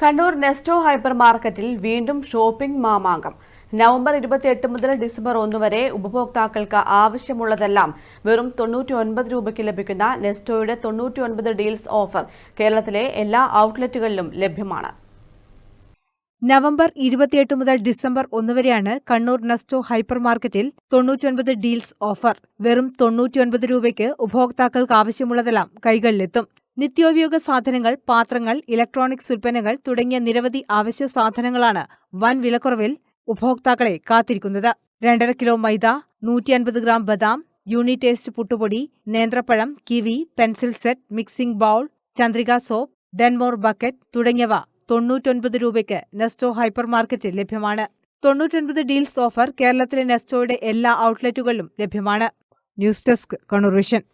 Kannur Nesto hyper മാർക്കറ്റിൽ വീണ്ടും shopping Mamankam. November ഇരുപത്തിയെട്ട് മുതൽ ഡിസംബർ ഒന്ന് വരെ ഉപഭോക്താക്കൾക്ക് ആവശ്യമുള്ളതെല്ലാം വെറും തൊണ്ണൂറ്റിയൊൻപത് രൂപയ്ക്ക് ലഭിക്കുന്ന നെസ്റ്റോയുടെ തൊണ്ണൂറ്റിയൊൻപത് ഡീൽസ് ഓഫർ കേരളത്തിലെ എല്ലാ ഔട്ട്ലെറ്റുകളിലും ലഭ്യമാണ്. നവംബർ ഇരുപത്തിയെട്ട് മുതൽ ഡിസംബർ ഒന്ന് വരെയാണ് കണ്ണൂർ നെസ്റ്റോ ഹൈപ്പർ മാർക്കറ്റിൽ തൊണ്ണൂറ്റിയൊൻപത് ഡീൽസ് ഓഫർ. വെറും തൊണ്ണൂറ്റിയൊൻപത് രൂപയ്ക്ക് ഉപഭോക്താക്കൾക്ക് ആവശ്യമുള്ളതെല്ലാം കൈകളിലെത്തും. നിത്യോപയോഗ സാധനങ്ങൾ പാത്രങ്ങൾ ഇലക്ട്രോണിക്സ് ഉൽപ്പന്നങ്ങൾ തുടങ്ങിയ നിരവധി അവശ്യ സാധനങ്ങളാണ് വൻ വിലക്കുറവിൽ ഉപഭോക്താക്കളെ കാത്തിരിക്കുന്നത്. രണ്ടര കിലോ മൈദ നൂറ്റി അൻപത് ഗ്രാം ബദാം യൂണി ടേസ്റ്റ് പുട്ടുപൊടി നേന്ത്രപ്പഴം kiwi pencil set mixing bowl Chandrika soap Denmore bucket തുടങ്ങിയവ തൊണ്ണൂറ്റൊൻപത് രൂപയ്ക്ക് നെസ്റ്റോ ഹൈപ്പർ മാർക്കറ്റിൽ ലഭ്യമാണ്. തൊണ്ണൂറ്റൊൻപത് ഡീൽസ് ഓഫർ കേരളത്തിലെ നെസ്റ്റോയുടെ എല്ലാ ഔട്ട്ലെറ്റുകളിലും ലഭ്യമാണ്. News desk Kannur vision.